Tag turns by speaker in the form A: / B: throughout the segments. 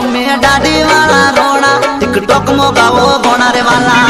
A: અમે દાઢી વાળા
B: રોણા.
A: ટિકટોકમાં
B: ગાવો ગોણા રે વાલા.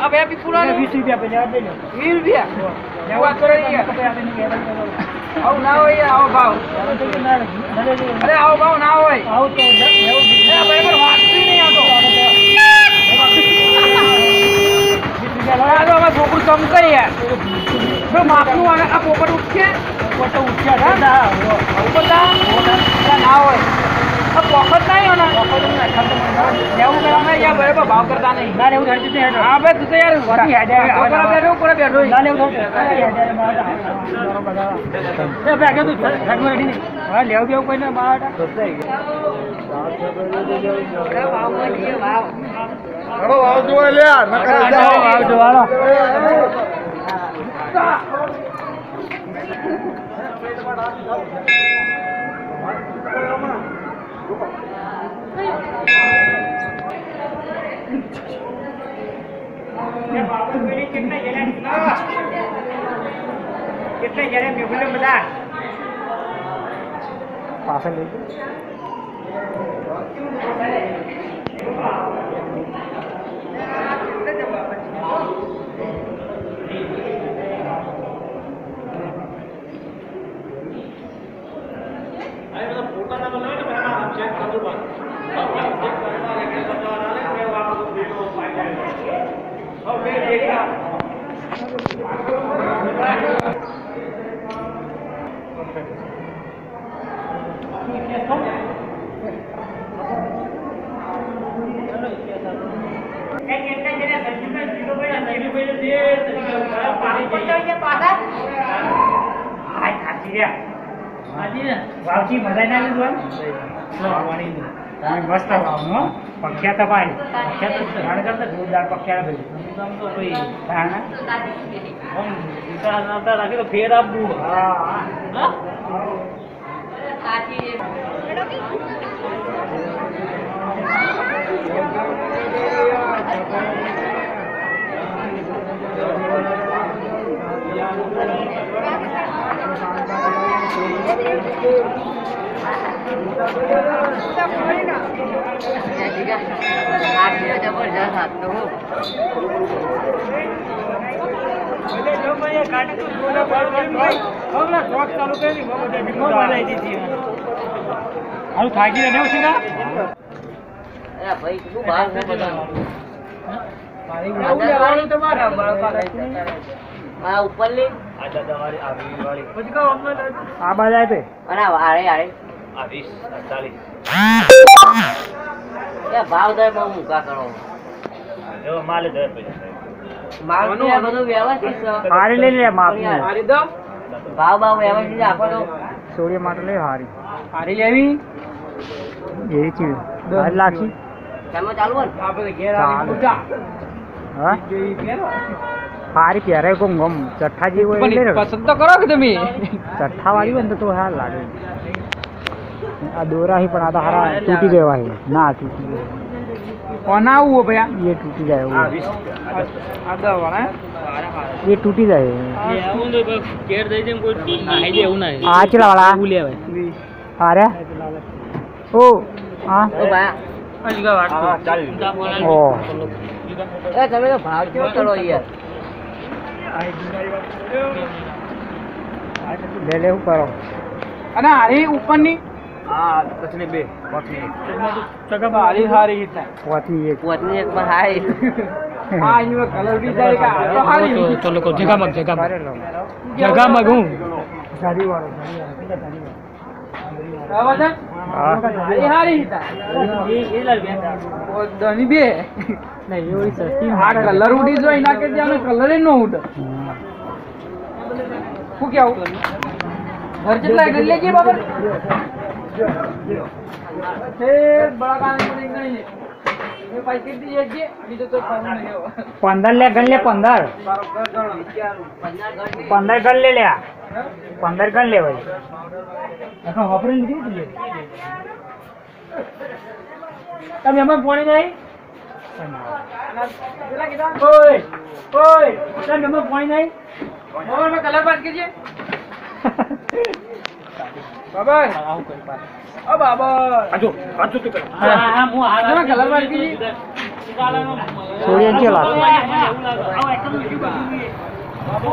A: આ બે
B: भी દેજો
A: વીસ રૂપિયા?
B: લેવું
A: વાત કરો યાર.
B: તો પછી આપણે નહીં. કહેવાનું.
A: આવું ના હોય યાર, આવો ભાવ.
B: ચાલો તો કે ના લે. ના લેજો.
A: અરે આવો ભાવ ના હોય.
B: આવું તો
A: અમે છોકરું કમ કરી યાર માપનું આ પોપટ ઉઠશે.
B: ઉઠ્યા છે ના
A: ઉપર તા? ના હોય નહીં હોય ને લેવું કે અમે યાર બરાબર ભાવ કરતા નહીં
B: ના એવું થઈ હેડો.
A: હા ભાઈ તું તો યાર
B: કોઈ ના
C: નકર
B: હાલો, આવજો, હાલો. પાછળ લઈ જાઓ. વાવજી મજા ના લીધું એમ મસ્ત વાવ પખ્યા તો તપાય પખ્યા તો જાણ કરતા જોરદાર પખ્યા ભાઈ. રાખી તો ફેર આપવું હા.
A: આટલો જબરજસ્ત હાથનો હો.
B: થાકી રહે છે
A: ભાઈ શું ભાવ છે આ ઉપરલી
B: આ બાજુ આવે
A: અને આ આડે આડે ભાવ દર બહુ મૂકા કરો? માલ.
B: હારી સોડિયા માટે લે હારી. હારી લેવી. એવી ચીજ. હારી પહેરે. ગમ ગમ. ચઠ્ઠા જેવું હોય એટલે
A: પસંદ તો કરો કે તમે?
B: ચઠ્ઠા વાળી હોય ને તો હાર લાગે. આ દોરા પણ આ તો હારા તૂટી ગયો વાહી ના તૂટી જાય
A: કોનાવું ભાઈ
B: એ તૂટી જાય એવું.
A: આ દવા વાળા
B: એ તૂટી જાય આ ચલા વાળા? અરે ઓ હા?
A: ઓ ભાઈ
B: ઓ.
A: એ તમે તો ભાવ કેવો કરો યાર.
B: લે લે શું કરો.
A: અને આરી ઉપરની?
B: હારી હારી પોથી એક.
A: પોતની એક પર હાય આ એનો કલર બી જાય કે હારી.
B: તો લોકો હા.
A: હારી આ કલર ઉડી જો એના કે ત્યાં કલર નો ઉડે. શું કેવું ઘર જેટલા ગણ લેજે બાબર
B: પંદર લે ગણ લે પંદર. પંદર ગણ લે લ્યા પંદર ગણ લે ભાઈ. વાપરી લીધી
A: તમે એમાં પોણી નહીં?
B: ઓય ઓય તમે એમાં પોણી નહીં?
A: કલર બાદ કીજીએ બાબર ઓ બાબર
B: હાજો હાજો તું
A: એમાં કલર બાદ કીજીએ
B: સોડિયમ છે લાગે
A: બાબુ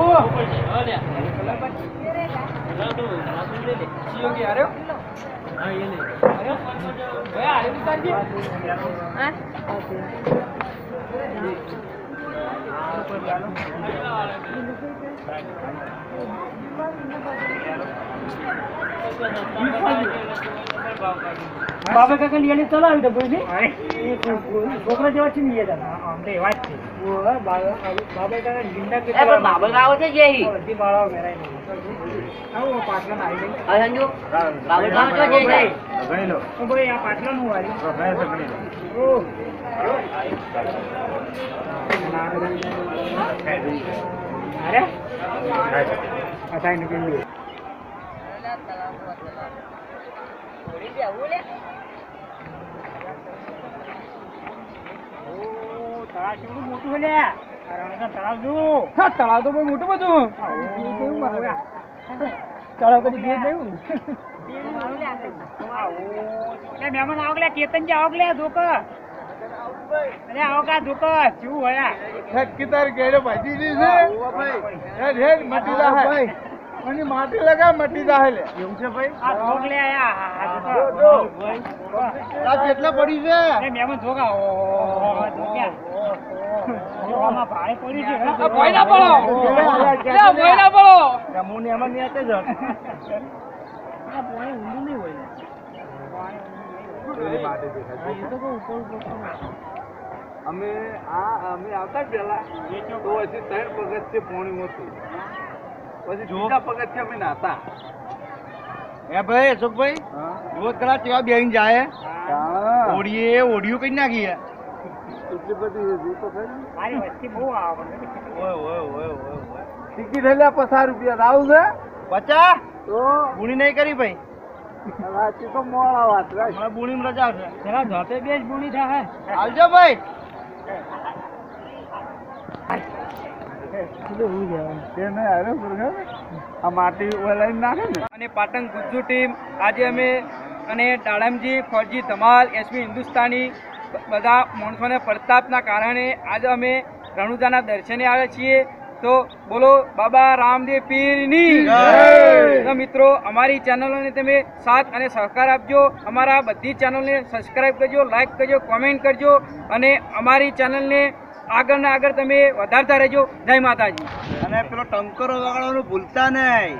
A: જીઓ કે આર્યો આર્યો ભયા ઉતારજે
B: બાબા કાકા લીયાને ચલાવી તો બોલી છોકરા જેવા છે ને અમને એવા જ છે. બાબા કાકા ગીંડા કે
D: બાબલ ગાવો છે જે
B: બાળાઓ વેરાય આવો પાટલા આવી ગઈ.
D: સંજુ? બાબલ ગાવો છે? જે જાય
B: તો ભાઈ આ પાટલા નું વાળી નીકળી તળાવ કેવડું મોટું તળાવ જો
A: હા તળાવ તો બહુ મોટું બધું તળાવ કદી ગીર
B: ગયું મહેમાન આવો લે કેતન જી આવો લે ધોક અરે આવો કા ધોક કેવું હોય
C: હેડ કિતાર ગેડે ભાજી દી છે. હેડ હેડ મટી દા ભાઈ. મને માટી લગા મટી જા લે. એવું છે ભાઈ?
B: આ ઢોક લે આયા. આ
C: જો, જો. આ કેટલા પડી છે?
B: એ મહેમાન ધોક. ઓ ધોક્યા. ભારે પડી છે.
A: આ ભોય ના પડો એટલે આ ના પડો
C: રમૂની એમાં નહીં જ
B: આ પાણી ઊંડું નહીં હોય
C: પેલી અમે આ અમે આવતા પેલા તો હજી ત્રણ પગથિયે પોણી હતું પછી બીજા પગથિયે અમે નાતા
E: એ ભાઈ અશોકભાઈ રોજ કલા કેવા બેહીને જાય? ઓડીએ ઓડિયું કઈ નાખીએ.
C: એટલી બધી તો
B: મારી વસ્તી બહુ આવે
E: ઓય ઓય ઓય ઓય ઓય.
C: ટિકિટ એટલે પચાસ રૂપિયા આવું છે
E: પચાસ?
C: તો?
E: બુણી નહીં કરી ભાઈ.
C: સાચી તો મોડા વાત રાખ
E: બુણી રજા છે.
B: જરા જાતે બે જ બુણી થાય.
E: આવજો ભાઈ.
A: અને પાટણ ગુજ્જુ ટીમ આજે અમે અને દાડમજી ફોરજી ધમાલ એસવી હિન્દુસ્તાની બધા માણસોને પ્રતાપના કારણે આજે અમે રણુજાના દર્શને આવ્યા છીએ. તો બોલો બાબા રામદેવ પીરની મિત્રો અમારી ચેનલોને તમે સાથ અને સહકાર આપજો. અમારા બધી ચેનલને સબસ્ક્રાઈબ કરજો લાઈક કરજો કોમેન્ટ કરજો અને અમારી ચેનલને આગળ ને આગળ તમે વધારતા રહેજો. જય માતાજી.
E: અને પેલો ટંકરો વગાડવાનું ભૂલતા નહીં.